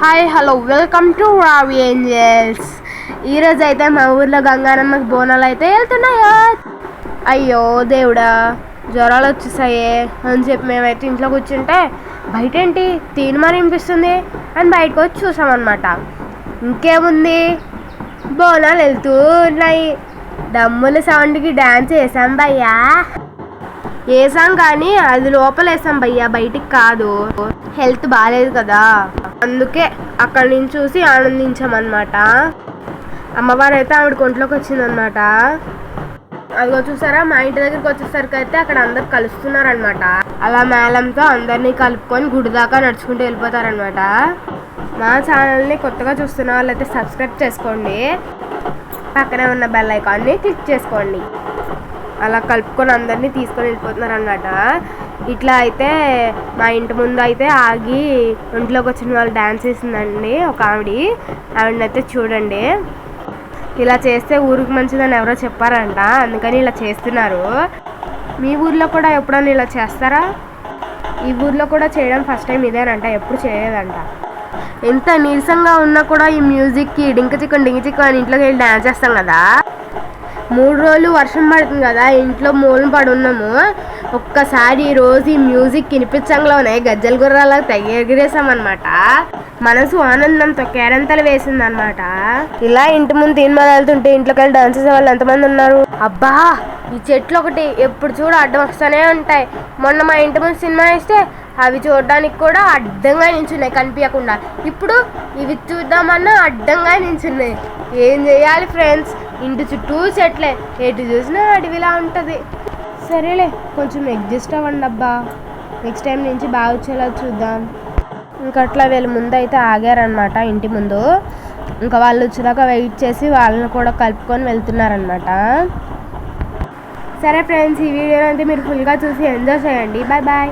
Hi hello welcome to Ravi angels ఈరోజు అయితే మా ఊర్లో గంగానమ్మకి బోనాలు అయితే వెళ్తున్నాయా? అయ్యో దేవుడా జ్వరాలు వచ్చేసాయే అని చెప్పి మేమైతే ఇంట్లో కూర్చుంటే బయట ఏంటి తీర్మానం వినిపిస్తుంది? అని బయటకు వచ్చి చూసామన్నమాట. ఇంకేముంది? బోనాలు వెళ్తూ ఉన్నాయి. డమ్ముల సౌండ్కి డ్యాన్స్ వేసాం భయ్యా. వేసాం కానీ అది లోపల వేసాం భయ్యా బయటికి కాదు. హెల్త్ బాగాలేదు కదా. అందుకే అక్కడి నుంచి చూసి ఆనందించామన్నమాట. అమ్మవారు అయితే ఆవిడ కొంట్లోకి వచ్చిందనమాట అదిగో చూసారా మా ఇంటి దగ్గరికి వచ్చేసరికి అయితే అక్కడ అందరు కలుస్తున్నారనమాట అలా మేళంతో అందరినీ కలుపుకొని గుడి దాకా నడుచుకుంటూ వెళ్ళిపోతారనమాట మా ఛానల్ని కొత్తగా చూస్తున్న వాళ్ళైతే సబ్స్క్రైబ్ చేసుకోండి. పక్కనే ఉన్న బెల్ ఐకాన్ని క్లిక్ చేసుకోండి. అలా కలుపుకొని అందరినీ తీసుకొని వెళ్ళిపోతున్నారు అనమాట ఇట్లా అయితే మా ఇంటి ముందు అయితే ఆగి ఇంట్లోకి వచ్చిన వాళ్ళు డ్యాన్స్ వేసిందండి ఒక ఆవిడ. ఆవిడనైతే చూడండి. ఇలా చేస్తే ఊరికి మంచిదని ఎవరో చెప్పారంట. అందుకని ఇలా చేస్తున్నారు. మీ ఊర్లో కూడా ఎప్పుడైనా ఇలా చేస్తారా? ఈ ఊర్లో కూడా చేయడం ఫస్ట్ టైం ఇదేనంట ఎప్పుడు చేయలేదంట. ఎంత నీరసంగా ఉన్నా కూడా ఈ మ్యూజిక్కి డింక చిక్కన్ డింక చిక్కన్ అని ఇంట్లోకి వెళ్ళి డ్యాన్స్ చేస్తాం కదా. మూడు రోజులు వర్షం పడుతుంది కదా ఇంట్లో మూలం పడున్నాము ఒక్కసారి ఈ రోజు ఈ మ్యూజిక్ వినిపించంలోనే గజ్జల గుర్రాల తగ్గిరేసామన్నమాట మనసు ఆనందంతో కేరంతలు వేసిందనమాట ఇలా ఇంటి ముందు తీన్మాలు వెళ్తుంటే ఇంట్లోకి వెళ్ళి డాన్స్ చేసే వాళ్ళు ఎంతమంది ఉన్నారు? అబ్బా ఈ చెట్లు ఒకటి ఎప్పుడు చూడ అడ్డం వస్తూనే ఉంటాయి. మొన్న మా ఇంటి ముందు సినిమా వేస్తే అవి చూడడానికి కూడా అడ్డంగా నించున్నాయి కనిపించకుండా ఇప్పుడు ఇవి చూద్దామన్నా అడ్డంగా నించున్నాయి. ఏం చేయాలి ఫ్రెండ్స్? ఇంటి చుట్టూ చెట్లే. ఎటు చూసినా అడవిలా ఉంటుంది. సరేలే కొంచెం అడ్జస్ట్ అవ్వండి అబ్బా. నెక్స్ట్ టైం నుంచి బాగా వచ్చేలా చూద్దాం. ఇంకా అట్లా వీళ్ళ ముందు అయితే ఆగారనమాట ఇంటి ముందు. ఇంకా వాళ్ళు వచ్చేదాకా వెయిట్ చేసి వాళ్ళని కూడా కలుపుకొని వెళ్తున్నారనమాట సరే ఫ్రెండ్స్ ఈ వీడియో అయితే మీరు ఫుల్గా చూసి ఎంజాయ్ చేయండి. Bye bye